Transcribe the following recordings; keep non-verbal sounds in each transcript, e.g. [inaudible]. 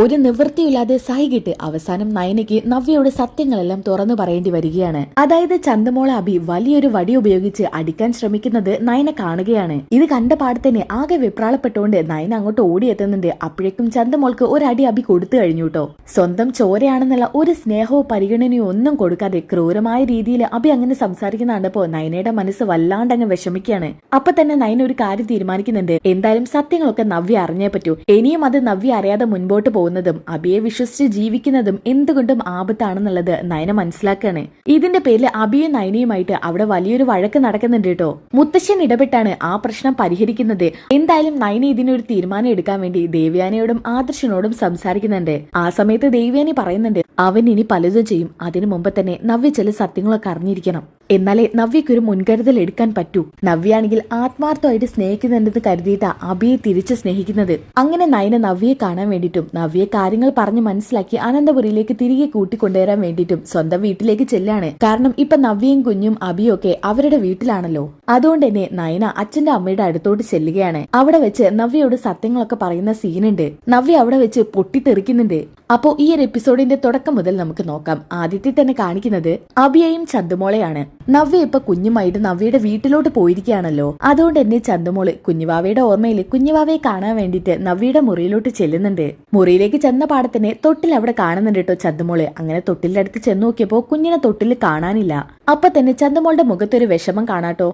ഒരു നിവൃത്തിയില്ലാതെ സഹികിട്ട് അവസാനം നയനയ്ക്ക് നവ്യയുടെ സത്യങ്ങളെല്ലാം തുറന്നു പറയേണ്ടി വരികയാണ്. അതായത് ചന്ദമോള അബി വലിയൊരു വടി ഉപയോഗിച്ച് അടിക്കാൻ ശ്രമിക്കുന്നത് നയന കാണുകയാണ്. ഇത് കണ്ട പാടത്തന്നെ ആകെ വിപ്രാളപ്പെട്ടുകൊണ്ട് നയന അങ്ങോട്ട് ഓടിയെത്തുന്നുണ്ട്. അപ്പോഴേക്കും ചന്തമോൾക്ക് ഒരടി അബി കൊടുത്തു കഴിഞ്ഞു കേട്ടോ സ്വന്തം ചോരയാണെന്നുള്ള ഒരു സ്നേഹവും പരിഗണനയോ ഒന്നും കൊടുക്കാതെ ക്രൂരമായ രീതിയിൽ അബി അങ്ങനെ സംസാരിക്കുന്ന കണ്ടപ്പോ നയനയുടെ മനസ്സ് വല്ലാണ്ട് അങ്ങ് വിഷമിക്കുകയാണ്. അപ്പൊ തന്നെ നയന ഒരു കാര്യം തീരുമാനിക്കുന്നുണ്ട്. എന്തായാലും സത്യങ്ങളൊക്കെ നവ്യ അറിഞ്ഞേ പറ്റൂ. ഇനിയും അത് നവ്യ അറിയാതെ മുൻപോട്ട് പോകുന്നതും അബിയെ വിശ്വസിച്ച് ജീവിക്കുന്നതും എന്തുകൊണ്ടും ആപത്താണെന്നുള്ളത് നയന മനസ്സിലാക്കാണ്. ഇതിന്റെ പേരിൽ അബിയും നയനയുമായിട്ട് അവിടെ വലിയൊരു വഴക്ക് നടക്കുന്നുണ്ട് കേട്ടോ. മുത്തശ്ശൻ ഇടപെട്ടാണ് ആ പ്രശ്നം പരിഹരിക്കുന്നത്. എന്തായാലും നയന ഇതിനൊരു തീരുമാനം എടുക്കാൻ വേണ്ടി ദേവ്യാനയോടും ആദർശനോടും സംസാരിക്കുന്നുണ്ട്. ആ സമയത്ത് ദേവ്യാനി പറയുന്നുണ്ട് അവൻ ഇനി പലതും ചെയ്യും. അതിനു മുമ്പ് തന്നെ നവ്യ ചില സത്യങ്ങളൊക്കെ അറിഞ്ഞിരിക്കണം. എന്നാലേ നവ്യക്കൊരു മുൻകരുതൽ എടുക്കാൻ പറ്റൂ. നവ്യാണെങ്കിൽ ആത്മാർത്ഥമായിട്ട് സ്നേഹിക്കുന്നുണ്ടെന്ന് കരുതിയിട്ടാ അബിയെ തിരിച്ച് സ്നേഹിക്കുന്നത്. അങ്ങനെ നയന നവ്യയെ കാണാൻ വേണ്ടിയിട്ടും നവ്യയെ കാര്യങ്ങൾ പറഞ്ഞ് മനസ്സിലാക്കി അനന്തപുരിയിലേക്ക് തിരികെ കൂട്ടിക്കൊണ്ടുവരാൻ വേണ്ടിയിട്ടും സ്വന്തം വീട്ടിലേക്ക് ചെല്ലാണ്. കാരണം ഇപ്പൊ നവ്യയും കുഞ്ഞും അബിയും ഒക്കെ അവരുടെ വീട്ടിലാണല്ലോ. അതുകൊണ്ട് തന്നെ നയന അച്ഛന്റെ അമ്മയുടെ അടുത്തോട്ട് ചെല്ലുകയാണ്. അവിടെ വെച്ച് നവ്യയോട് സത്യങ്ങളൊക്കെ പറയുന്ന സീനുണ്ട്. നവ്യ അവിടെ വെച്ച് പൊട്ടിത്തെറിക്കുന്നുണ്ട്. അപ്പോ ഈ ഒരു എപ്പിസോഡിന്റെ തുടക്കം മുതൽ നമുക്ക് നോക്കാം. ആദ്യത്തിൽ തന്നെ കാണിക്കുന്നത് അബിയയും ചന്തുമോളെയാണ്. നവ്യ ഇപ്പൊ കുഞ്ഞുമായിട്ട് നവ്യയുടെ വീട്ടിലോട്ട് പോയിരിക്കുകയാണല്ലോ. അതുകൊണ്ട് തന്നെ ചന്തുമോൾ കുഞ്ഞുവാവയുടെ ഓർമ്മയിൽ കുഞ്ഞുവാവയെ കാണാൻ വേണ്ടിട്ട് നവ്യയുടെ മുറിയിലോട്ട് ചെല്ലുന്നുണ്ട്. മുറിയിലേക്ക് ചെന്ന പാടത്തിനെ തൊട്ടിൽ അവിടെ കാണുന്നുണ്ട് കേട്ടോ ചന്തുമോൾ. അങ്ങനെ തൊട്ടിലടുത്ത് ചെന്ന് നോക്കിയപ്പോ കുഞ്ഞിനെ തൊട്ടിൽ കാണാനില്ല. അപ്പൊ തന്നെ ചന്തുമോളുടെ മുഖത്തൊരു വിഷമം കാണാട്ടോ.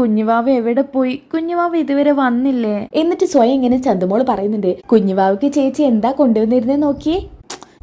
കുഞ്ഞുവാവ എവിടെ പോയി? കുഞ്ഞുവാവ് ഇതുവരെ വന്നില്ലേ? എന്നിട്ട് സ്വയം ഇങ്ങനെ ചന്തുമോൾ പറയുന്നുണ്ട് കുഞ്ഞുവാവയ്ക്ക് ചേച്ചി എന്താ കൊണ്ടുവന്നിരുന്നേ നോക്കിയേ?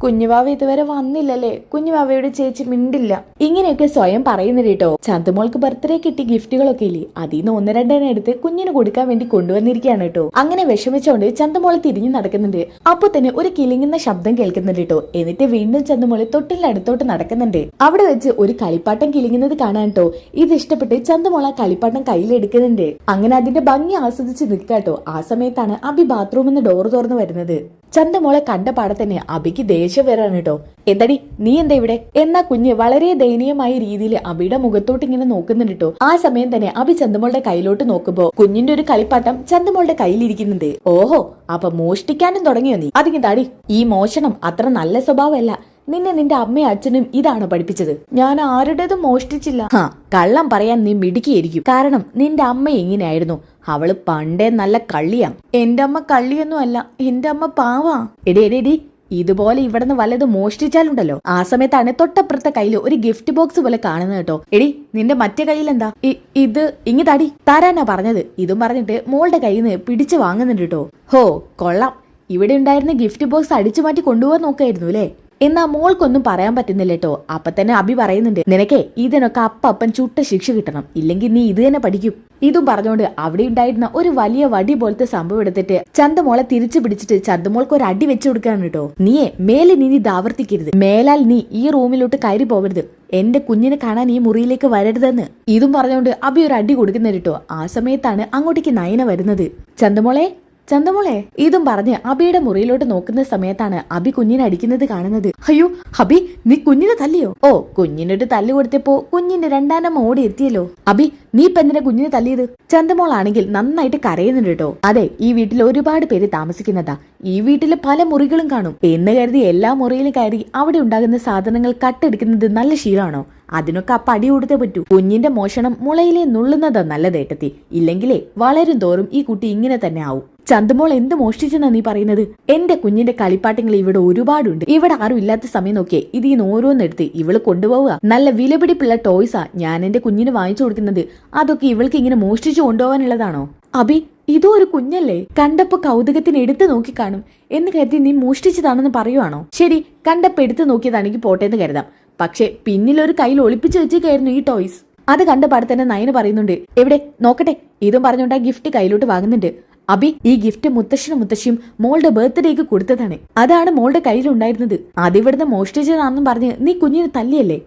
കുഞ്ഞുവാവ ഇതുവരെ വന്നില്ലല്ലേ? കുഞ്ഞുവാവയുടെ ചേച്ചി മിണ്ടില്ല. ഇങ്ങനെയൊക്കെ സ്വയം പറയുന്നു കേട്ടോ ചന്തുമോൾക്ക് ബർത്ത്ഡേ കിട്ടി ഗിഫ്റ്റുകളൊക്കെ ഇല്ലേ? അതിൽ നിന്ന് ഒന്ന് രണ്ടെണ്ണം എടുത്ത് കുഞ്ഞിന് കൊടുക്കാൻ വേണ്ടി കൊണ്ടുവന്നിരിക്കുകയാണ് കേട്ടോ അങ്ങനെ വിഷമിച്ചോണ്ട് ചന്തുമോൾ തിരിഞ്ഞു നടക്കുന്നുണ്ട്. അപ്പൊ തന്നെ ഒരു കിളിങ്ങുന്ന ശബ്ദം കേൾക്കുന്നുണ്ട് കേട്ടോ എന്നിട്ട് വീണ്ടും ചന്തുമോൾ തൊട്ടിന്റെ അടുത്തോട്ട് നടക്കുന്നുണ്ട്. അവിടെ വെച്ച് ഒരു കളിപ്പാട്ടം കിളിങ്ങുന്നത് കാണാൻ കേട്ടോ ഇത് ഇഷ്ടപ്പെട്ട് ചന്തുമോള കളിപ്പാട്ടം കയ്യിലെടുക്കുന്നുണ്ട് അങ്ങനെ അതിന്റെ ഭംഗി ആസ്വദിച്ച് നിൽക്കാട്ടോ ആ സമയത്താണ് അബി ബാത്റൂമിൽ നിന്ന് ഡോർ തുറന്നു വരുന്നത്. ചന്തമോളെ കണ്ട പാടെ തന്നെ അബിക്ക് ദേഷ്യം വരാണ് കേട്ടോ. എന്തടി നീ എന്താ ഇവിടെ? എന്നാ കുഞ്ഞ് വളരെ ദയനീയമായ രീതിയിൽ അബിയുടെ മുഖത്തോട്ട് ഇങ്ങനെ നോക്കുന്നുണ്ട് കേട്ടോ. ആ സമയം തന്നെ അബി ചന്തമോളുടെ കയ്യിലോട്ട് നോക്കുമ്പോ കുഞ്ഞിന്റെ ഒരു കളിപ്പാട്ടം ചന്തമോളുടെ കയ്യിലിരിക്കുന്നുണ്ട്. ഓഹോ അപ്പൊ മോഷ്ടിക്കാനും തുടങ്ങിയോ നീ? അതിങ്ങനെ താടി ഈ മോഷണം അത്ര നല്ല സ്വഭാവമല്ല. നിന്നെ നിന്റെ അമ്മയും അച്ഛനും ഇതാണ് പഠിപ്പിച്ചത്? ഞാൻ ആരുടേതും മോഷ്ടിച്ചില്ല. ഹാ കള്ളം പറയാൻ നീ മിടുക്കിയിരിക്കും കാരണം നിന്റെ അമ്മ എങ്ങനെയായിരുന്നു? അവൾ പണ്ടേ നല്ല കള്ളിയാ. എന്റെ അമ്മ കള്ളിയൊന്നും അല്ല എന്റെ അമ്മ പാവാ. എടി എടി എടി ഇതുപോലെ ഇവിടുന്ന് വല്ലത് മോഷ്ടിച്ചാലുണ്ടല്ലോ. ആ സമയത്താണ് തൊട്ടപ്പുറത്തെ കയ്യിൽ ഒരു ഗിഫ്റ്റ് ബോക്സ് പോലെ കാണുന്നത് കേട്ടോ. എടി നിന്റെ മറ്റേ കയ്യിൽ എന്താ ഇത് ഇങ്ങി തടി. തരാനാ പറഞ്ഞത്. ഇതും പറഞ്ഞിട്ട് മോളുടെ കയ്യിൽ നിന്ന് പിടിച്ചു വാങ്ങുന്നുണ്ട് കേട്ടോ. ഹോ കൊള്ളാം. ഇവിടെ ഉണ്ടായിരുന്ന ഗിഫ്റ്റ് ബോക്സ് അടിച്ചു മാറ്റി കൊണ്ടുപോകാൻ നോക്കായിരുന്നു അല്ലേ? എന്നാ മോൾക്കൊന്നും പറയാൻ പറ്റുന്നില്ല കേട്ടോ അപ്പൊ തന്നെ അഭി പറയുന്നുണ്ട് നിനക്കേ ഇതിനൊക്കെ അപ്പൻ ചുട്ട ശിക്ഷ കിട്ടണം. ഇല്ലെങ്കിൽ നീ ഇത് തന്നെ പഠിക്കും. ഇതും പറഞ്ഞുകൊണ്ട് അവിടെ ഉണ്ടായിരുന്ന ഒരു വലിയ വടി പോലത്തെ സംഭവം എടുത്തിട്ട് ചന്തമോളെ തിരിച്ചു പിടിച്ചിട്ട് ചന്തമോൾക്ക് ഒരു അടി വെച്ചു കൊടുക്കാണ് കേട്ടോ നീയെ മേലെ നീ ഇത് ആവർത്തിക്കരുത്. മേലാൽ നീ ഈ റൂമിലോട്ട് കയറി പോകരുത് എന്റെ കുഞ്ഞിനെ കാണാൻ ഈ മുറിയിലേക്ക് വരരുതെന്ന്. ഇതും പറഞ്ഞുകൊണ്ട് അഭി ഒരു അടി കൊടുക്കുന്നുണ്ട് കേട്ടോ ആ സമയത്താണ് അങ്ങോട്ടേക്ക് നയന വരുന്നത്. ചന്തമോളെ ചന്തമോളെ ഇതും പറഞ്ഞ് അബിയുടെ മുറിയിലോട്ട് നോക്കുന്ന സമയത്താണ് അബി കുഞ്ഞിനെ അടിക്കുന്നത് കാണുന്നത്. അയ്യോ അബി നീ കുഞ്ഞിനെ തല്ലിയോ? ഓ കുഞ്ഞിനൊരു തല്ല് കൊടുത്തപ്പോ കുഞ്ഞിന്റെ രണ്ടാനമ്മ ഓടി എത്തിയല്ലോ അബി നീ ഇപ്പൊ എന്തിനാ കുഞ്ഞിനെ തല്ലിയത്? ചന്തമോളാണെങ്കിൽ നന്നായിട്ട് കരയുന്നുണ്ട് കേട്ടോ അതെ ഈ വീട്ടിൽ ഒരുപാട് പേര് താമസിക്കുന്നതാ. ഈ വീട്ടിൽ പല മുറികളും കാണും. എന്ന് കരുതി എല്ലാ മുറിയിലും കയറി അവിടെ ഉണ്ടാകുന്ന സാധനങ്ങൾ കട്ടെടുക്കുന്നത് നല്ല ശീലമാണോ? അതിനൊക്കെ അപ്പ അടി കൊടുത്തേ പറ്റൂ. കുഞ്ഞിന്റെ മോഷണം മുളയിലെ നുള്ളുന്നതാ നല്ലതേട്ടത്തി. ഇല്ലെങ്കിലേ വളരും തോറും ഈ കുട്ടി ഇങ്ങനെ തന്നെ ആവും. ചന്തുമോൾ എന്ത് മോഷ്ടിച്ചെന്നാ നീ പറയുന്നത്? എന്റെ കുഞ്ഞിന്റെ കളിപ്പാട്ടങ്ങൾ ഇവിടെ ഒരുപാടുണ്ട്. ഇവിടെ ആരും ഇല്ലാത്ത സമയം നോക്കിയേ ഇതിന്ന് ഓരോന്നെടുത്ത് ഇവൾ കൊണ്ടുപോവുക. നല്ല വിലപിടിപ്പുള്ള ടോയ്സാ ഞാൻ എന്റെ കുഞ്ഞിന് വാങ്ങിച്ചു കൊടുക്കുന്നത്. അതൊക്കെ ഇവൾക്ക് ഇങ്ങനെ മോഷ്ടിച്ചു കൊണ്ടുപോകാനുള്ളതാണോ? അബി ഇതോ ഒരു കുഞ്ഞല്ലേ? കണ്ടപ്പോ കൗതുകത്തിന് എടുത്തു നോക്കി കാണും. എന്ന് കരുതി നീ മോഷ്ടിച്ചതാണെന്ന് പറയുവാണോ? ശരി കണ്ടപ്പോ എടുത്തു നോക്കിയതാണെങ്കിൽ പോട്ടെ എന്ന് കരുതാം. പക്ഷെ പിന്നിലൊരു കയ്യിൽ ഒളിപ്പിച്ചു വെച്ചേക്കായിരുന്നു ഈ ടോയ്സ്. അത് കണ്ട പാടെ തന്നെ നയന് പറയുന്നുണ്ട് എവിടെ? നോക്കട്ടെ. ഇതും പറഞ്ഞുകൊണ്ട് ആ ഗിഫ്റ്റ് കയ്യിലോട്ട് വാങ്ങുന്നുണ്ട്. അബി ഈ ഗിഫ്റ്റ് മുത്തശ്ശനും മുത്തശ്ശിയും മോളുടെ ബർത്ത്ഡേക്ക് കൊടുത്തതാണ്. അതാണ് മോളുടെ കയ്യിലുണ്ടായിരുന്നത്. അതിവിടുന്ന് മോഷ്ടിച്ചതാണെന്നും പറഞ്ഞ് നീ കുഞ്ഞിനെ തല്ലിയല്ലേ?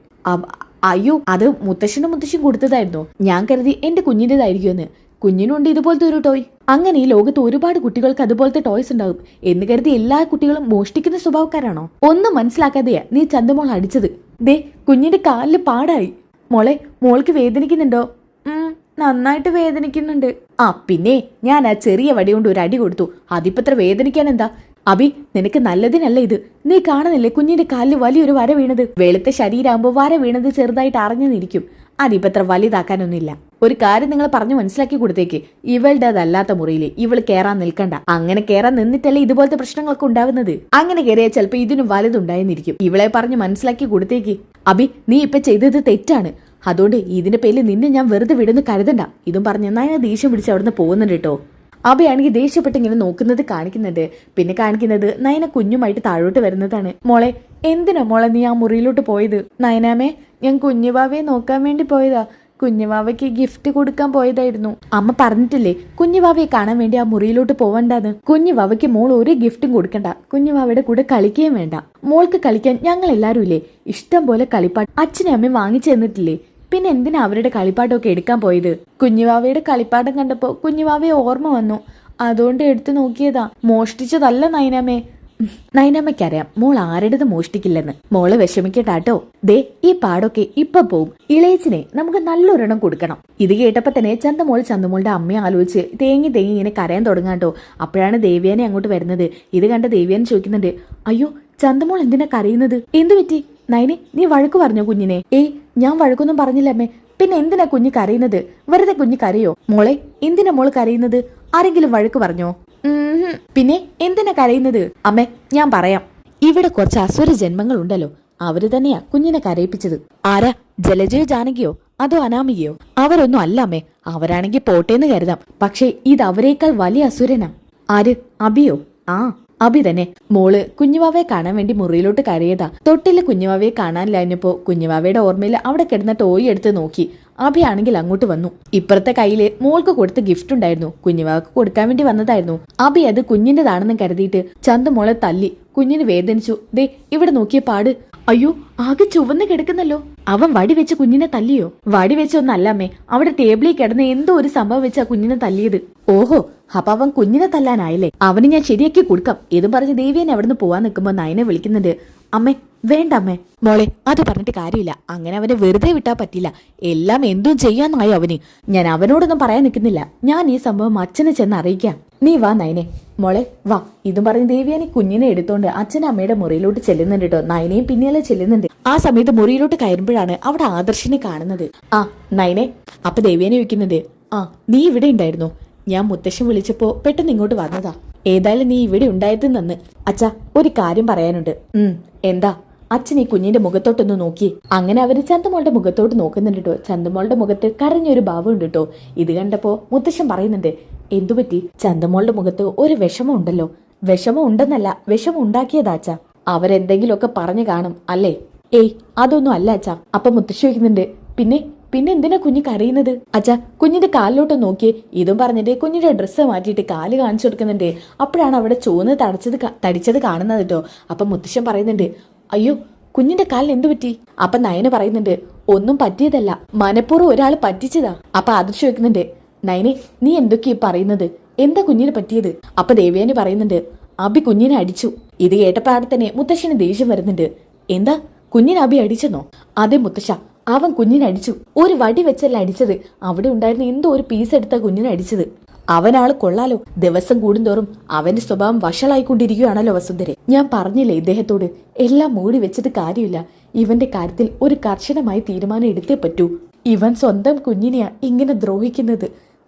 അയ്യോ അത് മുത്തശ്ശനും മുത്തശ്ശിയും കൊടുത്തതായിരുന്നു. ഞാൻ കരുതി എന്റെ കുഞ്ഞിന്റെതായിരിക്കുമെന്ന് കുഞ്ഞിനുണ്ട് ഇതുപോലത്തെ ഒരു ടോയ് അങ്ങനെ ഈ ലോകത്ത് ഒരുപാട് കുട്ടികൾക്ക് അതുപോലത്തെ ടോയ്സ് ഉണ്ടാകും. എന്ന് കരുതി എല്ലാ കുട്ടികളും മോഷ്ടിക്കുന്ന സ്വഭാവക്കാരാണോ? ഒന്നും മനസ്സിലാക്കാതെയാ നീ ചന്തമോൾ അടിച്ചത്. ദേ കുഞ്ഞിന്റെ കാലിൽ പാടായി. മോളെ മോൾക്ക് വേദനിക്കുന്നുണ്ടോ? നന്നായിട്ട് വേദനിക്കുന്നുണ്ട്. ആ പിന്നെ ഞാൻ ആ ചെറിയ വടി കൊണ്ട് ഒരു അടി കൊടുത്തു. അതിപ്പത്ര വേദനിക്കാൻ എന്താ? അബി നിനക്ക് നല്ലതിനല്ല ഇത്. നീ കാണുന്നില്ലേ കുഞ്ഞിന്റെ കാലിൽ വലിയൊരു വര വീണത്? വെളുത്ത ശരീരമാകുമ്പോ വര വീണത് ചെറുതായിട്ട് അറിഞ്ഞു നിൽക്കും. അതിപ്പോ അത്ര വലുതാക്കാനൊന്നുമില്ല. ഒരു കാര്യം നിങ്ങൾ പറഞ്ഞു മനസ്സിലാക്കി കൊടുത്തേക്ക്. ഇവളുടെ അതല്ലാത്ത മുറിയിൽ ഇവൾ കയറാൻ നിൽക്കണ്ട. അങ്ങനെ കയറാൻ നിന്നിട്ടല്ലേ ഇതുപോലത്തെ പ്രശ്നങ്ങളൊക്കെ ഉണ്ടാവുന്നത്? അങ്ങനെ കയറിയാൽ ചിലപ്പോ ഇതിനും വലുതുണ്ടായെന്നിരിക്കും. ഇവളെ പറഞ്ഞു മനസ്സിലാക്കി കൊടുത്തേക്ക്. അബി നീ ഇപ്പൊ ചെയ്തത് തെറ്റാണ്. അതുകൊണ്ട് ഇതിന്റെ പേരിൽ നിന്നെ ഞാൻ വെറുതെ വിടുന്നു കരുതണ്ട. ഇതും പറഞ്ഞ് നയന ദേഷ്യം പിടിച്ച് അവിടുന്ന് പോകുന്നുണ്ട് കേട്ടോ. അബയാണെങ്കിൽ ദേഷ്യപ്പെട്ട് ഇങ്ങനെ നോക്കുന്നത് കാണിക്കുന്നുണ്ട്. പിന്നെ കാണിക്കുന്നത് നയന കുഞ്ഞുമായിട്ട് താഴോട്ട് വരുന്നതാണ്. മോളെ എന്തിനാ മോളെ നീ ആ മുറിയിലോട്ട് പോയത്? നയനാമേ ഞാൻ കുഞ്ഞുവാവയെ നോക്കാൻ വേണ്ടി പോയതാ. കുഞ്ഞുവാവയ്ക്ക് ഗിഫ്റ്റ് കൊടുക്കാൻ പോയതായിരുന്നു. അമ്മ പറഞ്ഞിട്ടില്ലേ കുഞ്ഞുവാവയെ കാണാൻ വേണ്ടി ആ മുറിയിലോട്ട് പോവണ്ടാന്ന്. കുഞ്ഞുവാവയ്ക്ക് മോൾ ഒരു ഗിഫ്റ്റും കൊടുക്കണ്ട. കുഞ്ഞുവാവയുടെ കൂടെ കളിക്കുകയും വേണ്ട. മോൾക്ക് കളിക്കാൻ ഞങ്ങൾ എല്ലാവരും ഇല്ലേ? ഇഷ്ടം പോലെ കളിപ്പാട്ട് അച്ഛനും അമ്മയും വാങ്ങിച്ചു തന്നിട്ടില്ലേ? പിന്നെ എന്തിനാ അവരുടെ കളിപ്പാട്ടമൊക്കെ എടുക്കാൻ പോയത്? കുഞ്ഞുവാവയുടെ കളിപ്പാട്ടം കണ്ടപ്പോ കുഞ്ഞുവാവയെ ഓർമ്മ വന്നു. അതുകൊണ്ട് എടുത്തു നോക്കിയതാ. മോഷ്ടിച്ചതല്ല നൈനാമേ. നൈനാമ്മയ്ക്കറിയാം മോൾ ആരുടേത് മോഷ്ടിക്കില്ലെന്ന്. മോൾ വിഷമിക്കട്ടാട്ടോ. ദേ ഈ പാടൊക്കെ ഇപ്പൊ പോവും. ഇളയച്ചിനെ നമുക്ക് നല്ലൊരെണ്ണം കൊടുക്കണം. ഇത് കേട്ടപ്പോ തന്നെ ചന്തമോൾ ചന്തമോളുടെ അമ്മയെ ആലോചിച്ച് തേങ്ങി തേങ്ങി ഇങ്ങനെ കരയാൻ തുടങ്ങാട്ടോ. അപ്പോഴാണ് ദേവ്യാനെ അങ്ങോട്ട് വരുന്നത്. ഇത് കണ്ട ദേവ്യാൻ ചോദിക്കുന്നുണ്ട് അയ്യോ ചന്തമോൾ എന്തിനാ കരയുന്നത്? എന്തു പറ്റി? നയനെ നീ വഴക്ക് പറഞ്ഞോ കുഞ്ഞിനെ? ഏയ് ഞാൻ വഴക്കൊന്നും പറഞ്ഞില്ല അമ്മേ പിന്നെ എന്തിനാ കുഞ്ഞ് കരയുന്നത്? വെറുതെ കുഞ്ഞ് കരയോ? മോളെ എന്തിനാ മോൾ കരയുന്നത്? ആരെങ്കിലും വഴക്ക് പറഞ്ഞോ? പിന്നെ എന്തിനാ കരയുന്നത്? അമ്മേ ഞാൻ പറയാം. ഇവിടെ കുറച്ച് അസുര ജന്മങ്ങൾ ഉണ്ടല്ലോ. അവർ തന്നെയാ കുഞ്ഞിനെ കരയിപ്പിച്ചത്. ആരാ ജലജയോ ജാനകിയോ? അതോ അനാമികയോ? അവരൊന്നും അല്ല അമ്മേ. അവരാണെങ്കിൽ പോട്ടേന്ന് കരുതാം. പക്ഷേ ഇത് അവരേക്കാൾ വലിയ അസുരനാ. ആര്? അബിയോ? ആ അബി തന്നെ മോൾ കുഞ്ഞുവാവയെ കാണാൻ വേണ്ടി മുറിയിലോട്ട് കരയതാ. തൊട്ടിൽ കുഞ്ഞുവാവയെ കാണാനില്ലാഞ്ഞപ്പോ കുഞ്ഞുവാവയുടെ ഓർമ്മയിൽ അവിടെ കിടന്ന ടോയ് എടുത്ത് നോക്കി. അബി ആണെങ്കിൽ അങ്ങോട്ട് വന്നു. ഇപ്പുറത്തെ കയ്യിൽ മോൾക്ക് കൊടുത്ത ഗിഫ്റ്റ് ഉണ്ടായിരുന്നു. കുഞ്ഞുവാവക്ക് കൊടുക്കാൻ വേണ്ടി വന്നതായിരുന്നു. അഭി അത് കുഞ്ഞിന്റെതാണെന്ന് കരുതിയിട്ട് ചന്ത മോളെ തല്ലി കുഞ്ഞിന് വേദനിച്ചു. ദേ ഇവിടെ നോക്കിയ പാട്. അയ്യോ ആകെ ചുവന്ന് കിടക്കുന്നല്ലോ. അവൻ വടി വെച്ച് കുഞ്ഞിനെ തല്ലിയോ? വടി വെച്ചൊന്നല്ലമ്മേ അവിടെ ടേബിളിൽ കിടന്ന് എന്തോ ഒരു സംഭവം വെച്ചാ കുഞ്ഞിനെ തല്ലിയത്. ഓഹോ അപ്പൊ അവൻ കുഞ്ഞിനെ തല്ലാനായില്ലേ? അവന് ഞാൻ ശരിയാക്കി കൊടുക്കാം. ഇതും പറഞ്ഞ് ദേവിയനെ നിന്ന് പോവാൻ നിൽക്കുമ്പോ നയനെ വിളിക്കുന്നുണ്ട്. അമ്മേ വേണ്ട അമ്മേ. മോളെ അത് പറഞ്ഞിട്ട് കാര്യമില്ല. അങ്ങനെ അവനെ വെറുതെ വിട്ടാ പറ്റില്ല. എല്ലാം എന്തും ചെയ്യാന്നായോ അവന്. ഞാൻ അവനോടൊന്നും പറയാൻ നിൽക്കുന്നില്ല. ഞാൻ ഈ സംഭവം അച്ഛനെ ചെന്ന് അറിയിക്കാം. നീ വാ നയനെ. മോളെ വാ. ഇതും പറഞ്ഞ് ദേവിയാനി കുഞ്ഞിനെ എടുത്തോണ്ട് അച്ഛൻ അമ്മയുടെ മുറിയിലോട്ട് ചെല്ലുന്നുണ്ട് കേട്ടോ നയനെയും പിന്നാലെ ചെല്ലുന്നുണ്ട്. ആ സമയത്ത് മുറിയിലോട്ട് കയറുമ്പോഴാണ് അവിടെ ആദർശിനെ കാണുന്നത്. ആ നയനെ അപ്പൊ ദേവിയാനി വയ്ക്കുന്നത് ആ നീ ഇവിടെ ഉണ്ടായിരുന്നു. ഞാൻ മുത്തശ്ശൻ വിളിച്ചപ്പോ പെട്ടെന്ന് ഇങ്ങോട്ട് വന്നതാ. ഏതായാലും നീ ഇവിടെ ഉണ്ടായിരുന്നു നന്ന് അച്ഛാ ഒരു കാര്യം പറയാനുണ്ട്. ഉം എന്താ? അച്ഛൻ ഈ കുഞ്ഞിന്റെ മുഖത്തോട്ടൊന്ന് നോക്കി. അങ്ങനെ അവർ ചന്തമോളുടെ മുഖത്തോട്ട് നോക്കുന്നുണ്ട് കേട്ടോ ചന്തമോളുടെ മുഖത്ത് കരഞ്ഞൊരു ഭാവം ഉണ്ട് കേട്ടോ ഇത് കണ്ടപ്പോ മുത്തശ്ശൻ പറയുന്നുണ്ട് എന്തുപറ്റി ചന്തമോളുടെ മുഖത്ത് ഒരു വിഷമം ഉണ്ടല്ലോ. വിഷമം ഉണ്ടെന്നല്ല വിഷമം ഉണ്ടാക്കിയതാച്ച അവരെന്തെങ്കിലുമൊക്കെ പറഞ്ഞു കാണും അല്ലേ? ഏയ് അതൊന്നും അല്ല അച്ഛ. അപ്പൊ മുത്തശ്ശി വയ്ക്കുന്നുണ്ട് പിന്നെ പിന്നെ എന്തിനാ കുഞ്ഞ് കരയുന്നത്? അച്ഛാ കുഞ്ഞിന്റെ കാലിലോട്ട് നോക്കിയേ ഇതും പറഞ്ഞിട്ട് കുഞ്ഞിന്റെ ഡ്രസ്സ് മാറ്റിയിട്ട് കാൽ കാണിച്ചു കൊടുക്കുന്നുണ്ട്. അപ്പോഴാണ് അവിടെ ചുവന്ന് തടച്ചത് തടിച്ചത് കാണുന്നത് കേട്ടോ അപ്പൊ മുത്തശ്ശൻ പറയുന്നുണ്ട് അയ്യോ കുഞ്ഞിന്റെ കാലിന് എന്തു പറ്റി? അപ്പൊ നയന പറയുന്നുണ്ട് ഒന്നും പറ്റിയതല്ല. മനഃപൂർവം ഒരാൾ പറ്റിച്ചതാ. അപ്പൊ ആദർശ് ചോദിക്കുന്നുണ്ട് നയനെ നീ എന്തൊക്കെയാ പറയുന്നത്? എന്താ കുഞ്ഞിന് പറ്റിയത്? അപ്പൊ ദേവ്യാനി പറയുന്നുണ്ട് അബി കുഞ്ഞിനെ അടിച്ചു. ഇത് കേട്ടപ്പാടെ തന്നെ മുത്തശ്ശന് ദേഷ്യം വരുന്നുണ്ട് എന്താ? കുഞ്ഞിനെ അബി അടിച്ചെന്നോ? അതെ മുത്തശ്ശ അവൻ കുഞ്ഞിനെ അടിച്ചു. ഒരു വടി വെച്ചല്ല അടിച്ചത്. അവിടെ ഉണ്ടായിരുന്ന എന്തോ ഒരു പീസ് എടുത്ത കുഞ്ഞിനെ അവനാൾ കൊള്ളാലോ. ദിവസം കൂടുന്തോറും അവന്റെ സ്വഭാവം വഷളായിക്കൊണ്ടിരിക്കുകയാണല്ലോ വസുന്ധരെ. ഞാൻ പറഞ്ഞില്ലേ ഇദ്ദേഹത്തോട് എല്ലാം മൂടി വെച്ചിട്ട് കാര്യമില്ല. ഇവന്റെ കാര്യത്തിൽ ഒരു കർശനമായ തീരുമാനം എടുത്തേ പറ്റൂ. ഇവൻ സ്വന്തം കുഞ്ഞിനെയാ ഇങ്ങനെ ദ്രോഹിക്കുന്നത്.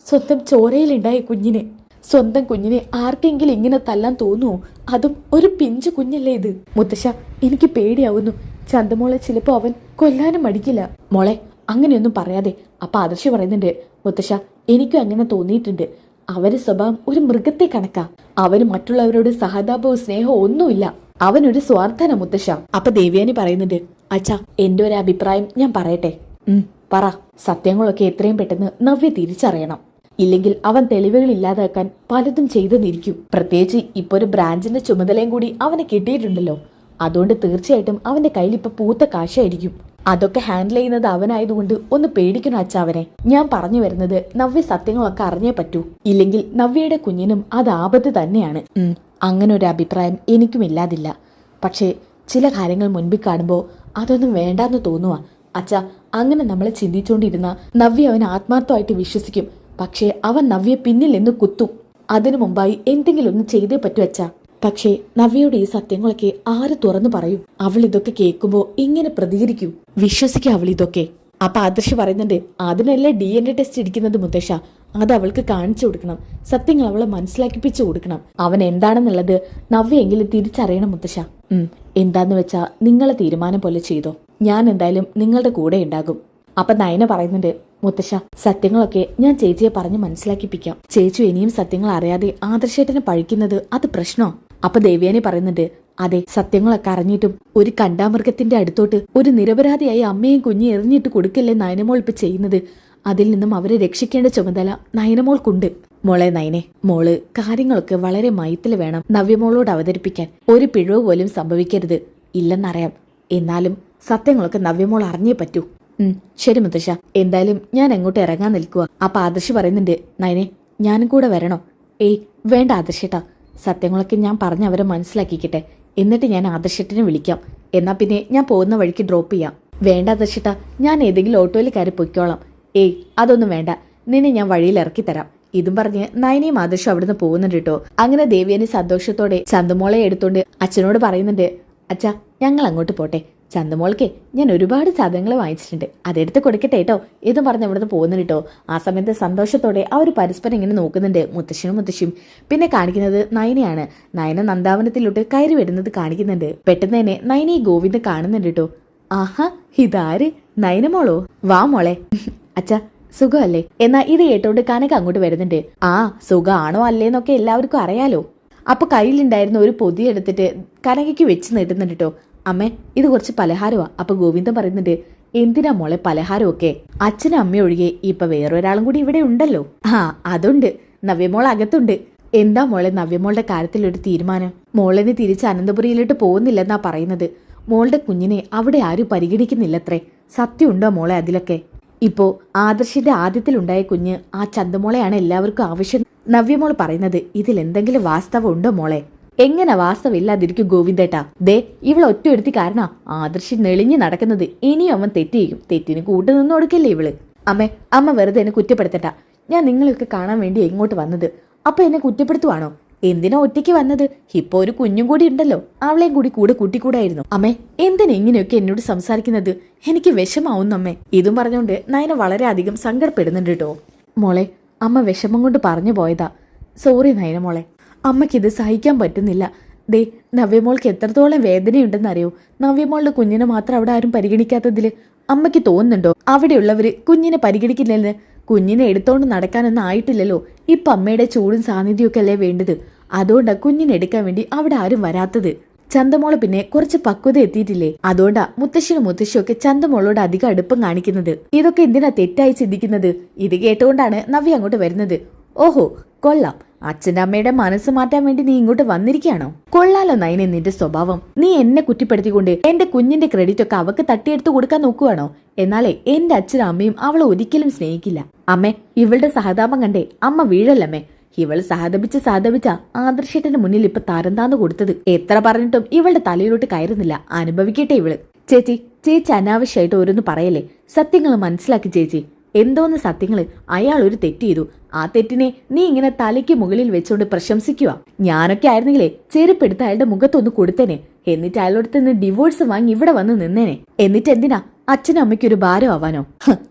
സ്വന്തം ചോരയിലുണ്ടായ കുഞ്ഞിനെ. സ്വന്തം കുഞ്ഞിനെ ആർക്കെങ്കിലും ഇങ്ങനെ തല്ലാൻ തോന്നുമോ അതും ഒരു പിഞ്ചു കുഞ്ഞല്ലേ ഇത്. മുത്തശ്ശ എനിക്ക് പേടിയാവുന്നു. ചന്തമോളെ ചിലപ്പോ അവൻ കൊല്ലാനും മടിക്കില്ല. മോളെ അങ്ങനെയൊന്നും പറയാതെ. അപ്പൊ ആദർശ് പറയുന്നുണ്ട് മുത്തശ്ശ എനിക്കും അങ്ങനെ തോന്നിയിട്ടുണ്ട്. അവന്റെ സ്വഭാവം ഒരു മൃഗത്തെ കണക്കാ. അവന് മറ്റുള്ളവരോട് സഹതാപവും സ്നേഹവും ഒന്നുമില്ല. അവനൊരു സ്വാർത്ഥന മുത്തശ്ശ. അപ്പൊ ദേവ്യാനി പറയുന്നുണ്ട് അച്ഛാ എന്റെ ഒരു അഭിപ്രായം ഞാൻ പറയട്ടെ? ഉം പറ. സത്യങ്ങളൊക്കെ എത്രയും പെട്ടെന്ന് നവ്യ തിരിച്ചറിയണം. ഇല്ലെങ്കിൽ അവൻ തെളിവുകൾ ഇല്ലാതാക്കാൻ പലതും ചെയ്തെന്നിരിക്കും. പ്രത്യേകിച്ച് ഇപ്പൊ ഒരു ബ്രാഞ്ചിന്റെ ചുമതലയും കൂടി അവനെ കിട്ടിയിട്ടുണ്ടല്ലോ. അതുകൊണ്ട് തീർച്ചയായിട്ടും അവന്റെ കയ്യിൽ ഇപ്പൊ പൂത്ത കാശായിരിക്കും. അതൊക്കെ ഹാൻഡിൽ ചെയ്യുന്നത് അവനായതുകൊണ്ട് ഒന്ന് പേടിക്കണം അച്ചാവനെ. ഞാൻ പറഞ്ഞു വരുന്നത് നവ്യ സത്യങ്ങളൊക്കെ അറിഞ്ഞേ പറ്റൂ. ഇല്ലെങ്കിൽ നവ്യയുടെ കുഞ്ഞിനും അത് ആപത്ത് തന്നെയാണ്. അങ്ങനെ ഒരു അഭിപ്രായം എനിക്കും ഇല്ലാതില്ല. പക്ഷേ ചില കാര്യങ്ങൾ മുൻപിൽ കാണുമ്പോൾ അതൊന്നും വേണ്ടാന്ന് തോന്നുക അച്ഛ അങ്ങനെ നമ്മൾ ചിന്തിച്ചുകൊണ്ടിരുന്ന നവ്യ അവൻ ആത്മാർത്ഥമായിട്ട് വിശ്വസിക്കും. പക്ഷേ അവൻ നവ്യ പിന്നിൽ നിന്ന് കുത്തും. അതിനു മുമ്പായി എന്തെങ്കിലും ഒന്ന് ചെയ്തേ പറ്റൂ അച്ഛ. പക്ഷേ നവ്യയുടെ ഈ സത്യങ്ങളൊക്കെ ആര് തുറന്നു പറയും? അവൾ ഇതൊക്കെ കേൾക്കുമ്പോ ഇങ്ങനെ പ്രതികരിക്കും. വിശ്വസിക്കും അവൾ ഇതൊക്കെ അപ്പൊ ആദർശ് പറയുന്നുണ്ട് അതിനല്ലേ ഡി എൻ എ ടെസ്റ്റ് ഇടിക്കുന്നത് മുത്തശ്ശ. അത് അവൾക്ക് കാണിച്ചു കൊടുക്കണം. സത്യങ്ങൾ അവളെ മനസ്സിലാക്കിപ്പിച്ചു കൊടുക്കണം. അവൻ എന്താണെന്നുള്ളത് നവ്യെങ്കിലും തിരിച്ചറിയണം മുത്തശ്ശ. ഉം എന്താന്ന് വെച്ചാ നിങ്ങളെ തീരുമാനം പോലെ ചെയ്തോ. ഞാൻ എന്തായാലും നിങ്ങളുടെ കൂടെ ഉണ്ടാകും. അപ്പൊ നയന പറയുന്നുണ്ട് മുത്തശ്ശ സത്യങ്ങളൊക്കെ ഞാൻ ചേച്ചിയെ പറഞ്ഞ് മനസ്സിലാക്കിപ്പിക്കാം. ചേച്ചു ഇനിയും സത്യങ്ങൾ അറിയാതെ ആദർശേട്ടനെ പഴിക്കുന്നത് അത് പ്രശ്നോ അപ്പൊ ദേവ്യാനി പറയുന്നുണ്ട് അതെ സത്യങ്ങളൊക്കെ അറിഞ്ഞിട്ടും ഒരു കണ്ടാമൃഗത്തിന്റെ അടുത്തോട്ട് ഒരു നിരപരാധിയായി അമ്മയും കുഞ്ഞി എറിഞ്ഞിട്ട് കൊടുക്കല്ലേ നയനമോൾ ഇപ്പൊ ചെയ്യുന്നത്? അതിൽ നിന്നും അവരെ രക്ഷിക്കേണ്ട ചുമതല നയനമോൾക്കുണ്ട്. മോളെ നയനെ മോൾ കാര്യങ്ങളൊക്കെ വളരെ മയത്തിൽ വേണം നവ്യമോളോട് അവതരിപ്പിക്കാൻ. ഒരു പിഴവ് പോലും സംഭവിക്കരുത്. ഇല്ലെന്നറിയാം. എന്നാലും സത്യങ്ങളൊക്കെ നവ്യമോൾ അറിഞ്ഞേ പറ്റൂ. ഉം, ശരി മുത്തശ്ശ. എന്തായാലും ഞാൻ എങ്ങോട്ട് ഇറങ്ങാൻ നിൽക്കുക അപ്പൊ ആദർശ് പറയുന്നുണ്ട് നയനെ ഞാനും കൂടെ വരണോ? ഏയ് വേണ്ട ആദർശേട്ടാ സത്യങ്ങളൊക്കെ ഞാൻ പറഞ്ഞ് അവരെ മനസ്സിലാക്കിക്കട്ടെ. എന്നിട്ട് ഞാൻ ആദർശട്ടിനെ വിളിക്കാം. എന്നാ പിന്നെ ഞാൻ പോകുന്ന വഴിക്ക് ഡ്രോപ്പ് ചെയ്യാം. വേണ്ട ആദർശേട്ടാ ഞാൻ ഏതെങ്കിലും ഓട്ടോയിൽ കയറി പൊയ്ക്കോളാം. ഏയ് അതൊന്നും വേണ്ട. നിന്നെ ഞാൻ വഴിയിൽ ഇറക്കി തരാം. ഇതും പറഞ്ഞ് നയനയും ആദർശം അവിടുന്ന് പോകുന്നുണ്ട് കേട്ടോ. അങ്ങനെ ദേവിയനെ സന്തോഷത്തോടെ ചന്തമോളെ എടുത്തോണ്ട് അച്ഛനോട് പറയുന്നുണ്ട് അച്ഛാ ഞങ്ങൾ അങ്ങോട്ട് പോട്ടെ. ചന്തമോൾക്ക് ഞാൻ ഒരുപാട് സാധനങ്ങൾ വാങ്ങിച്ചിട്ടുണ്ട്. അതെടുത്ത് കൊടുക്കട്ടെ കേട്ടോ ഇതും പറഞ്ഞ് അവിടുന്ന് പോകുന്നുണ്ട് കേട്ടോ ആ സമയത്ത് സന്തോഷത്തോടെ അവർ പരസ്പരം ഇങ്ങനെ നോക്കുന്നുണ്ട്. മുത്തശ്ശനും മുത്തശ്ശിയും. പിന്നെ കാണിക്കുന്നത് നയനയാണ്. നയന നന്ദാവനത്തിലോട്ട് കയറി വരുന്നത് കാണിക്കുന്നുണ്ട്. പെട്ടെന്ന് തന്നെ നയനയെ ഗോവിന്ദ് കാണുന്നുണ്ട് കേട്ടോ ആഹാ ഇതാര്? നയനമോളോ വാ മോളെ. [laughs] അച്ഛ സുഖമല്ലേ? എന്നാ ഇത് കേട്ടോണ്ട് കനക അങ്ങോട്ട് വരുന്നുണ്ട്. ആ സുഖമാണോ അല്ലേന്നൊക്കെ എല്ലാവർക്കും അറിയാലോ. അപ്പൊ കയ്യിലുണ്ടായിരുന്ന ഒരു പൊതി എടുത്തിട്ട് കനകയ്ക്ക് വെച്ച് നീട്ടുന്നുണ്ട് കേട്ടോ അമ്മേ ഇത് കുറച്ച് പലഹാരമാണ് അപ്പൊ ഗോവിന്ദൻ പറയുന്നുണ്ട് എന്തിനാ മോളെ പലഹാരമൊക്കെ? അച്ഛനും അമ്മയും ഒഴികെ ഇപ്പൊ വേറൊരാളും കൂടി ഇവിടെ ഉണ്ടല്ലോ. ആ അതുണ്ട്. നവ്യമോൾ അകത്തുണ്ട്. എന്താ മോളെ നവ്യമോളുടെ കാര്യത്തിൽ ഒരു തീരുമാനം? മോളിനെ തിരിച്ച് അനന്തപുരിയിലോട്ട് പോകുന്നില്ലെന്നാ പറയുന്നത്. മോളുടെ കുഞ്ഞിനെ അവിടെ ആരും പരിഗണിക്കുന്നില്ലത്രേ. സത്യമുണ്ടോ മോളെ അതിലൊക്കെ? ഇപ്പോ ആദർശിന്റെ ആദ്യത്തിലുണ്ടായ കുഞ്ഞ് ആ ചന്തമോളെയാണ് എല്ലാവർക്കും ആവശ്യം. നവ്യമോൾ പറയുന്നത് ഇതിൽ എന്തെങ്കിലും വാസ്തവം ഉണ്ടോ മോളെ? എങ്ങനെ വാസ്തവില്ലാതിരിക്കും ഗോവിന്ദേട്ടാ? ദേ ഇവൾ ഒറ്റ ഒരുത്തി കാരണ ആദർശി നെളിഞ്ഞു നടക്കുന്നത്. ഇനിയും അവൻ തെറ്റ് ചെയ്യും. തെറ്റിന് കൂട്ടു നിന്ന് കൊടുക്കല്ലേ ഇവൾ? അമ്മേ അമ്മ വെറുതെ എന്നെ കുറ്റപ്പെടുത്തട്ട. ഞാൻ നിങ്ങളെയൊക്കെ കാണാൻ വേണ്ടി എങ്ങോട്ട് വന്നത്? അപ്പൊ എന്നെ കുറ്റപ്പെടുത്തുവാണോ? എന്തിനാ ഒറ്റയ്ക്ക് വന്നത്? ഇപ്പൊ ഒരു കുഞ്ഞും കൂടി ഉണ്ടല്ലോ. അവളെയും കൂടി കൂടെ കൂട്ടിക്കൂടായിരുന്നു. അമ്മേ എന്തിനാ ഇങ്ങനെയൊക്കെ എന്നോട് സംസാരിക്കുന്നത്? എനിക്ക് വിഷമാവുന്നു അമ്മേ. ഇതും പറഞ്ഞുകൊണ്ട് നയന വളരെ അധികം സങ്കടപ്പെടുന്നുണ്ട് കേട്ടോ. മോളെ അമ്മ വിഷമം കൊണ്ട് പറഞ്ഞു പോയതാ. സോറി നയന മോളെ. അമ്മയ്ക്കിത് സഹിക്കാൻ പറ്റുന്നില്ല. ദേ നവ്യമോൾക്ക് എത്രത്തോളം വേദനയുണ്ടെന്നറിയോ? നവ്യമോളുടെ കുഞ്ഞിനെ മാത്രം അവിടെ ആരും പരിഗണിക്കാത്തതിൽ അമ്മയ്ക്ക് തോന്നുന്നുണ്ടോ? അവിടെയുള്ളവര് കുഞ്ഞിനെ പരിഗണിക്കില്ലെന്ന്? കുഞ്ഞിനെ എടുത്തോണ്ട് നടക്കാനൊന്നും ആയിട്ടില്ലല്ലോ. ഇപ്പൊ അമ്മയുടെ ചൂടും സാന്നിധ്യമൊക്കെ അല്ലേ വേണ്ടത്? അതുകൊണ്ടാ കുഞ്ഞിനെ എടുക്കാൻ വേണ്ടി അവിടെ ആരും വരാത്തത്. ചന്തമോൾ പിന്നെ കുറച്ച് പക്വത എത്തിയിട്ടില്ലേ? അതുകൊണ്ടാ മുത്തശ്ശനും മുത്തശ്ശിയും ഒക്കെ ചന്തമോളോട് അധികം അടുപ്പം കാണിക്കുന്നത്. ഇതൊക്കെ എന്തിനാ തെറ്റായി ചിന്തിക്കുന്നത്? ഇത് കേട്ടുകൊണ്ടാണ് നവ്യ അങ്ങോട്ട് വരുന്നത്. ഓഹോ കൊള്ളാം. അച്ഛന്റെ അമ്മയുടെ മനസ്സ് മാറ്റാൻ വേണ്ടി നീ ഇങ്ങോട്ട് വന്നിരിക്കുകയാണോ? കൊള്ളാലോ നയനെ നിന്റെ സ്വഭാവം. നീ എന്നെ കുറ്റിപ്പെടുത്തിക്കൊണ്ട് എന്റെ കുഞ്ഞിന്റെ ക്രെഡിറ്റ് ഒക്കെ അവക്ക് തട്ടിയെടുത്ത് കൊടുക്കാൻ നോക്കുവാണോ? എന്നാലേ എന്റെ അച്ഛനും അമ്മയും അവളെ ഒരിക്കലും സ്നേഹിക്കില്ല. അമ്മേ ഇവളുടെ സഹതാപം കണ്ടേ അമ്മ വീഴല്ലമ്മേ ഇവൾ സഹതപിച്ച് സഹതപിച്ച ആദർശേട്ടന്റെ മുന്നിൽ ഇപ്പൊ തരന്താന്ന് കൊടുത്തത്. എത്ര പറഞ്ഞിട്ടും ഇവളുടെ തലയിലോട്ട് കയറുന്നില്ല. അനുഭവിക്കട്ടെ ഇവൾ. ചേച്ചി ചേച്ചി അനാവശ്യമായിട്ട് ഓരോന്ന് പറയല്ലേ? സത്യങ്ങൾ മനസ്സിലാക്കി ചേച്ചി. എന്തോന്ന് സത്യങ്ങൾ? അയാൾ ഒരു തെറ്റ് ചെയ്തു. ആ തെറ്റിനെ നീ ഇങ്ങനെ തലയ്ക്ക് മുകളിൽ വെച്ചോണ്ട് പ്രശംസിക്കുക ഞാനൊക്കെ ആയിരുന്നെങ്കിലേ ചെരുപ്പെടുത്ത് അയാളുടെ മുഖത്തൊന്ന് കൊടുത്തേനെ. എന്നിട്ട് അയാളോടത്ത് നിന്ന് ഡിവോഴ്സ് വാങ്ങി ഇവിടെ വന്ന് നിന്നേനെ. എന്നിട്ട് എന്തിനാ അച്ഛനും അമ്മയ്ക്ക് ഒരു ഭാരം ആവാനോ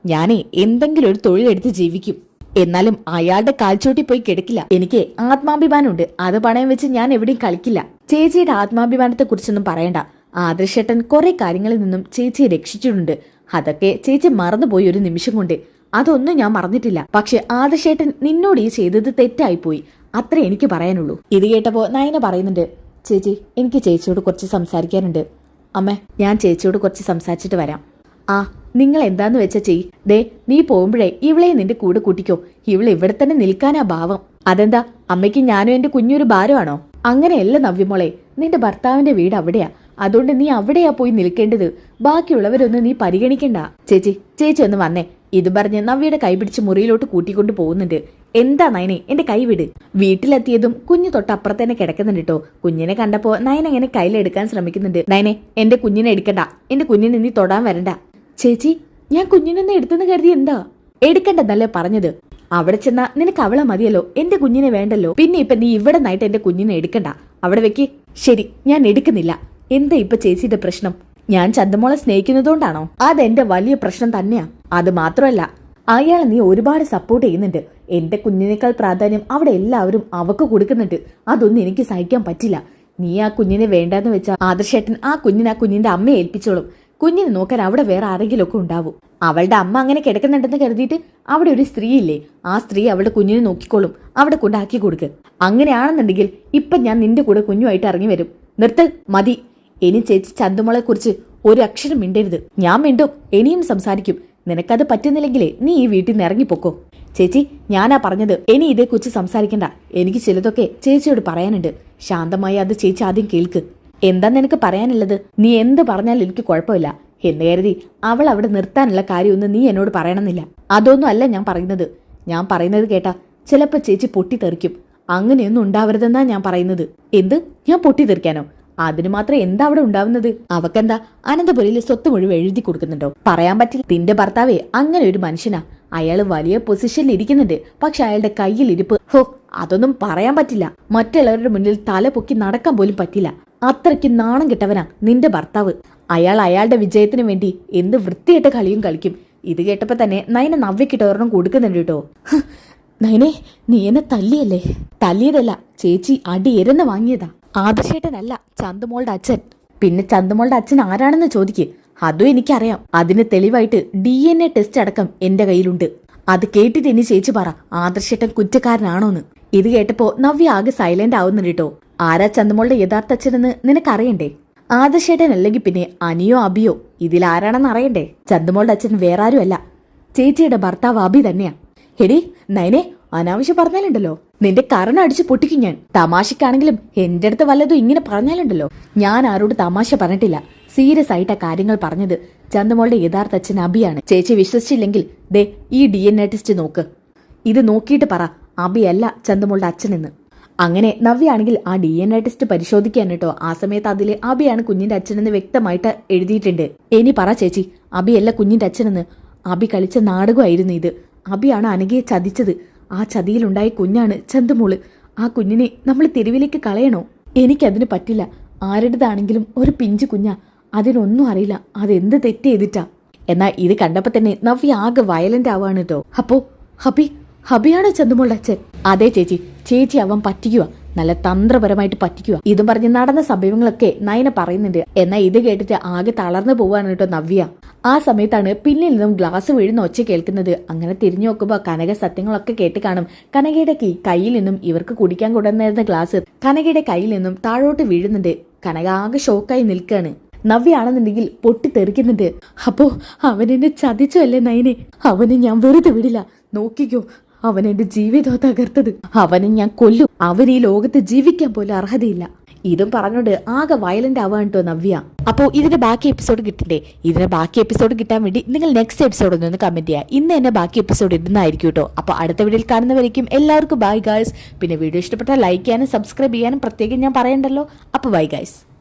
ഞാനേ എന്തെങ്കിലും ഒരു തൊഴിലെടുത്ത് ജീവിക്കും. എന്നാലും അയാളുടെ കാൽച്ചോട്ടി പോയി കിടക്കില്ല. എനിക്ക് ആത്മാഭിമാനമുണ്ട്. അത് പണയം വെച്ച് ഞാൻ എവിടെയും കളിക്കില്ല. ചേച്ചിയുടെ ആത്മാഭിമാനത്തെ കുറിച്ചൊന്നും പറയണ്ട. ആദർശേട്ടൻ കുറെ കാര്യങ്ങളിൽ നിന്നും ചേച്ചിയെ രക്ഷിച്ചിട്ടുണ്ട്. അതൊക്കെ ചേച്ചി മറന്നുപോയി ഒരു നിമിഷം കൊണ്ട്. അതൊന്നും ഞാൻ മറന്നിട്ടില്ല. പക്ഷെ ആദശേട്ടൻ നിന്നോട് ഈ ചെയ്തത് തെറ്റായിപ്പോയി. അത്രേ എനിക്ക് പറയാനുള്ളൂ. ഇത് കേട്ടപ്പോ നയന പറയുന്നുണ്ട് ചേച്ചി എനിക്ക് ചേച്ചിയോട് കുറച്ച് സംസാരിക്കാനുണ്ട്. അമ്മേ ഞാൻ ചേച്ചിയോട് കുറച്ച് സംസാരിച്ചിട്ട് വരാം. ആ നിങ്ങൾ എന്താന്ന് വെച്ച ചെയ്. ദേ നീ പോകുമ്പോഴേ ഇവളെ നിന്റെ കൂടെ കൂട്ടിക്കോ. ഇവൾ ഇവിടെ തന്നെ നിൽക്കാനാ ഭാവം. അതെന്താ അമ്മയ്ക്ക് ഞാനും എന്റെ കുഞ്ഞൊരു ഭാരമാണോ? അങ്ങനെയല്ല നവ്യമോളെ നിന്റെ ഭർത്താവിന്റെ വീട് അവിടെയാ. അതുകൊണ്ട് നീ അവിടെയാ പോയി നിൽക്കേണ്ടത്. ബാക്കിയുള്ളവരൊന്നും നീ പരിഗണിക്കണ്ട. ചേച്ചി ചേച്ചി ഒന്ന് വന്നേ. ഇത് പറഞ്ഞ് നവ്യയുടെ കൈ പിടിച്ച് മുറിയിലോട്ട് കൂട്ടിക്കൊണ്ട് പോകുന്നുണ്ട്. എന്താ നയനെ എന്റെ കൈ വിട്. വീട്ടിലെത്തിയതും കുഞ്ഞു തൊട്ടപ്പുറത്ത് തന്നെ കിടക്കുന്നുണ്ട് കേട്ടോ. കുഞ്ഞിനെ കണ്ടപ്പോ നയൻ അങ്ങനെ കയ്യിലെടുക്കാൻ ശ്രമിക്കുന്നുണ്ട്. നയനെ എന്റെ കുഞ്ഞിനെ എടുക്കണ്ട. എന്റെ കുഞ്ഞിനെ നീ തൊടാൻ വരണ്ട. ചേച്ചി ഞാൻ കുഞ്ഞിനെന്ന് എടുത്തെന്ന് കരുതി എന്താ? എടുക്കണ്ടെന്നല്ലേ പറഞ്ഞത്. അവിടെ ചെന്നാ നിനക്ക് അവളെ മതിയല്ലോ. എന്റെ കുഞ്ഞിനെ വേണ്ടല്ലോ. പിന്നെ ഇപ്പൊ നീ ഇവിടെ നിന്നായിട്ട് എന്റെ കുഞ്ഞിനെ എടുക്കണ്ട. അവിടെ വെക്ക്. ശരി ഞാൻ എടുക്കുന്നില്ല. എന്താ ഇപ്പൊ ചേച്ചിയുടെ പ്രശ്നം? ഞാൻ ചന്തമോളെ സ്നേഹിക്കുന്നതുകൊണ്ടാണോ? അതെന്റെ വലിയ പ്രശ്നം തന്നെയാ. അത് മാത്രമല്ല അയാൾ നീ ഒരുപാട് സപ്പോർട്ട് ചെയ്യുന്നുണ്ട്. എന്റെ കുഞ്ഞിനേക്കാൾ പ്രാധാന്യം അവിടെ എല്ലാവരും അവക്ക് കൊടുക്കുന്നുണ്ട്. അതൊന്നും എനിക്ക് സഹിക്കാൻ പറ്റില്ല. നീ ആ കുഞ്ഞിനെ വേണ്ടെന്ന് വെച്ചാൽ ആദർശേട്ടൻ ആ കുഞ്ഞിനെ ആ കുഞ്ഞിന്റെ അമ്മയെ ഏൽപ്പിച്ചോളും. കുഞ്ഞിനെ നോക്കാൻ അവിടെ വേറെ ആരെങ്കിലും ഒക്കെ ഉണ്ടാവും. അവളുടെ അമ്മ അങ്ങനെ കിടക്കുന്നുണ്ടെന്ന് കരുതിയിട്ട് അവിടെ ഒരു സ്ത്രീ ഇല്ലേ ആ സ്ത്രീ അവളുടെ കുഞ്ഞിനെ നോക്കിക്കോളും. അവിടെ കൊണ്ടാക്കി കൊടുക്ക്. അങ്ങനെയാണെന്നുണ്ടെങ്കിൽ ഇപ്പൊ ഞാൻ നിന്റെ കൂടെ കുഞ്ഞുമായിട്ട് ഇറങ്ങി വരും. നിർത്ത്. മതി. ഇനി ചേച്ചി ചന്തുമോളെ കുറിച്ച് ഒരു അക്ഷരം മിണ്ടരുത്. ഞാൻ മിണ്ടും ഇനിയും സംസാരിക്കും. നിനക്കത് പറ്റുന്നില്ലെങ്കിലേ നീ ഈ വീട്ടിൽ നിന്ന് ഇറങ്ങിപ്പോക്കോ. ചേച്ചി ഞാനാ പറഞ്ഞത് ഇനി ഇതേക്കുറിച്ച് സംസാരിക്കണ്ട. എനിക്ക് ചിലതൊക്കെ ചേച്ചിയോട് പറയാനുണ്ട്. ശാന്തമായി അത് ചേച്ചി ആദ്യം കേൾക്ക്. എന്താ നിനക്ക് പറയാനുള്ളത്? നീ എന്ത് പറഞ്ഞാലും എനിക്ക് കുഴപ്പമില്ല. എന്ന് കരുതി അവൾ അവിടെ നിർത്താനുള്ള കാര്യമൊന്നും നീ എന്നോട് പറയണമെന്നില്ല. അതൊന്നും അല്ല ഞാൻ പറയുന്നത്. ഞാൻ പറയുന്നത് കേട്ടാ ചിലപ്പോൾ ചേച്ചി പൊട്ടിത്തെറിക്കും. അങ്ങനെയൊന്നും ഉണ്ടാവരുതെന്നാ ഞാൻ പറയുന്നത്. എന്ത്? ഞാൻ പൊട്ടിത്തെറിക്കാനോ? അതിന് മാത്രം എന്താ അവിടെ ഉണ്ടാവുന്നത്? അവക്കെന്താ? അനന്തപുരിയിൽ സ്വത്ത് മുഴുവൻ എഴുതി കൊടുക്കുന്നുണ്ടോ? പറയാൻ പറ്റില്ല. നിന്റെ ഭർത്താവേ അങ്ങനെ ഒരു മനുഷ്യനാ. അയാൾ വലിയ പൊസിഷനിൽ ഇരിക്കുന്നുണ്ട്. പക്ഷെ അയാളുടെ കയ്യിൽ ഇരിപ്പ്. ഹോ അതൊന്നും പറയാൻ പറ്റില്ല. മറ്റുള്ളവരുടെ മുന്നിൽ തല പൊക്കി നടക്കാൻ പോലും പറ്റില്ല. അത്രയ്ക്ക് നാണം കെട്ടവനാ നിന്റെ ഭർത്താവ്. അയാൾ അയാളുടെ വിജയത്തിന് വേണ്ടി എന്ത് വൃത്തിയായിട്ട് കളിയും കളിക്കും. ഇത് കേട്ടപ്പോ തന്നെ നയന നവ്യക്കിട്ട് ഒരെണ്ണം കൊടുക്കുന്നുണ്ട് കേട്ടോ. നയനെ നീ എന്നെ തല്ലിയല്ലേ? തല്ലിയതല്ല. ചേച്ചി അടി വാങ്ങിയതാ. ആദർശേട്ടനല്ല ചന്തുമോളുടെ അച്ഛൻ. പിന്നെ ചന്തുമോളുടെ അച്ഛൻ ആരാണെന്ന് ചോദിക്ക്. അതും എനിക്കറിയാം. അതിന് തെളിവായിട്ട് ഡി എൻ എ ടെസ്റ്റ് അടക്കം എന്റെ കയ്യിലുണ്ട്. അത് കേട്ടിട്ട് ഇനി ചേച്ചി പറ ആദർശേട്ടൻ കുറ്റക്കാരനാണോന്ന്. ഇത് കേട്ടപ്പോ നവ്യ ആകെ സൈലന്റ് ആവുന്നുണ്ട് കേട്ടോ. ആരാ ചന്തുമോളുടെ യഥാർത്ഥ അച്ഛനെന്ന് നിനക്കറിയണ്ടേ? ആദർശേട്ടൻ അല്ലെങ്കിൽ പിന്നെ അനിയോ അബിയോ ഇതിലാരാണെന്ന് അറിയണ്ടേ? ചന്തുമോളുടെ അച്ഛൻ വേറെ ആരുമല്ല ചേച്ചിയുടെ ഭർത്താവ് അബി തന്നെയാ. എടി നയനെ അനാവശ്യം പറഞ്ഞാലുണ്ടല്ലോ. നിന്റെ കറണ അടിച്ച് പൊട്ടിക്കും ഞാൻ. തമാശക്കാണെങ്കിലും എന്റെ അടുത്ത് വല്ലതും ഇങ്ങനെ പറഞ്ഞാലുണ്ടല്ലോ. ഞാൻ ആരോട് തമാശ പറഞ്ഞിട്ടില്ല. സീരിയസ് ആയിട്ടാ കാര്യങ്ങൾ പറഞ്ഞത്. ചന്ദമോളുടെ യഥാർത്ഥ അച്ഛൻ അബിയാണ്. ചേച്ചി വിശ്വസിച്ചില്ലെങ്കിൽ ദേ ഈ ഡി എൻ എ ടെസ്റ്റ് നോക്ക്. ഇത് നോക്കിയിട്ട് പറ. അബിയല്ല ചന്ദമോളുടെ അച്ഛനെന്ന്. അങ്ങനെ നവ്യാണെങ്കിൽ ആ ഡി എൻ എ ടെസ്റ്റ് പരിശോധിക്കാൻ കേട്ടോ. ആ സമയത്ത് അതിൽ അബിയാണ് കുഞ്ഞിന്റെ അച്ഛനെന്ന് വ്യക്തമായിട്ട് എഴുതിയിട്ടുണ്ട്. ഇനി പറ ചേച്ചി അബിയല്ല കുഞ്ഞിന്റെ അച്ഛനെന്ന്. അബി കളിച്ച നാടകമായിരുന്നു ഇത്. അബിയാണ് അനഘയെ ചതിച്ചത്. ആ ചതിയിലുണ്ടായ കുഞ്ഞാണ് ചന്തുമോൾ. ആ കുഞ്ഞിനെ നമ്മൾ തെരുവിലേക്ക് കളയണോ? എനിക്കതിന് പറ്റില്ല. ആരുടേതാണെങ്കിലും ഒരു പിഞ്ചു കുഞ്ഞാ. അതിനൊന്നും അറിയില്ല. അതെന്ത് തെറ്റ് ചെയ്തിട്ടാ? എന്നാ ഇത് കണ്ടപ്പോ തന്നെ നവ്യ ആകെ വയലന്റ് ആവാണ് കേട്ടോ അപ്പോ ഹബി ഹബിയാണോ ചന്തുമോളുടെ അച്ഛൻ? അതെ ചേച്ചി. ചേച്ചി അവൻ പറ്റിക്കുക നല്ല തന്ത്രപരമായിട്ട് പറ്റിക്കുക ഇതും പറഞ്ഞ് നടന്ന സംഭവങ്ങളൊക്കെ നയന പറയുന്നുണ്ട്. എന്നാൽ ഇത് കേട്ടിട്ട് ആകെ തളർന്നു പോവാണ് കേട്ടോ നവ്യ. ആ സമയത്താണ് പിന്നിൽ നിന്നും ഗ്ലാസ് വീഴുന്ന ഒച്ച കേൾക്കുന്നത്. അങ്ങനെ തിരിഞ്ഞു നോക്കുമ്പോൾ കനക സത്യങ്ങളൊക്കെ കേട്ട് കാണും. കനകയുടെ കയ്യിൽ നിന്നും ഇവർക്ക് കുടിക്കാൻ കൊണ്ടുവന്നിരുന്ന ഗ്ലാസ് കനകയുടെ കയ്യിൽ നിന്നും താഴോട്ട് വീഴുന്നുണ്ട്. കനക ആകെ ഷോക്കായി നിൽക്കാണ്. നവ്യാണെന്നുണ്ടെങ്കിൽ പൊട്ടിത്തെറിക്കുന്നുണ്ട്. അപ്പോ അവൻ എന്നെ ചതിച്ചു അല്ലേ നയനെ? അവനെ ഞാൻ വെറുതെ വിടില്ല. നോക്കിക്കോ അവൻ എന്റെ ജീവിതം തകർത്തത്. അവനെ ഞാൻ കൊല്ലും. അവൻ ഈ ലോകത്ത് ജീവിക്കാൻ പോലും അർഹതയില്ല. ഇതും പറഞ്ഞോണ്ട് ആകെ വയലന്റ് ആവാൻ കേട്ടോ നവ്യ. അപ്പോ ഇതിന്റെ ബാക്കി എപ്പിസോഡ് കിട്ടണ്ടേ ഇതിന്റെ ബാക്കി എപ്പിസോഡ് കിട്ടാൻ വേണ്ടി നിങ്ങൾ നെക്സ്റ്റ് എപ്പിസോഡ് ഒന്ന് കമന്റ് ചെയ്യുക ഇന്ന് തന്നെ ബാക്കി എപ്പിസോഡ് ഇടുന്നതായിരിക്കും കേട്ടോ അപ്പൊ അടുത്ത വീഡിയോയിൽ കാണുന്നവരേക്കും എല്ലാവർക്കും ബൈ ഗായ്സ് പിന്നെ വീഡിയോ ഇഷ്ടപ്പെട്ടാൽ ലൈക്ക് ചെയ്യാനും സബ്സ്ക്രൈബ് ചെയ്യാനും പ്രത്യേകം ഞാൻ പറയണ്ടല്ലോ. അപ്പൊ ബൈ ഗായ്സ്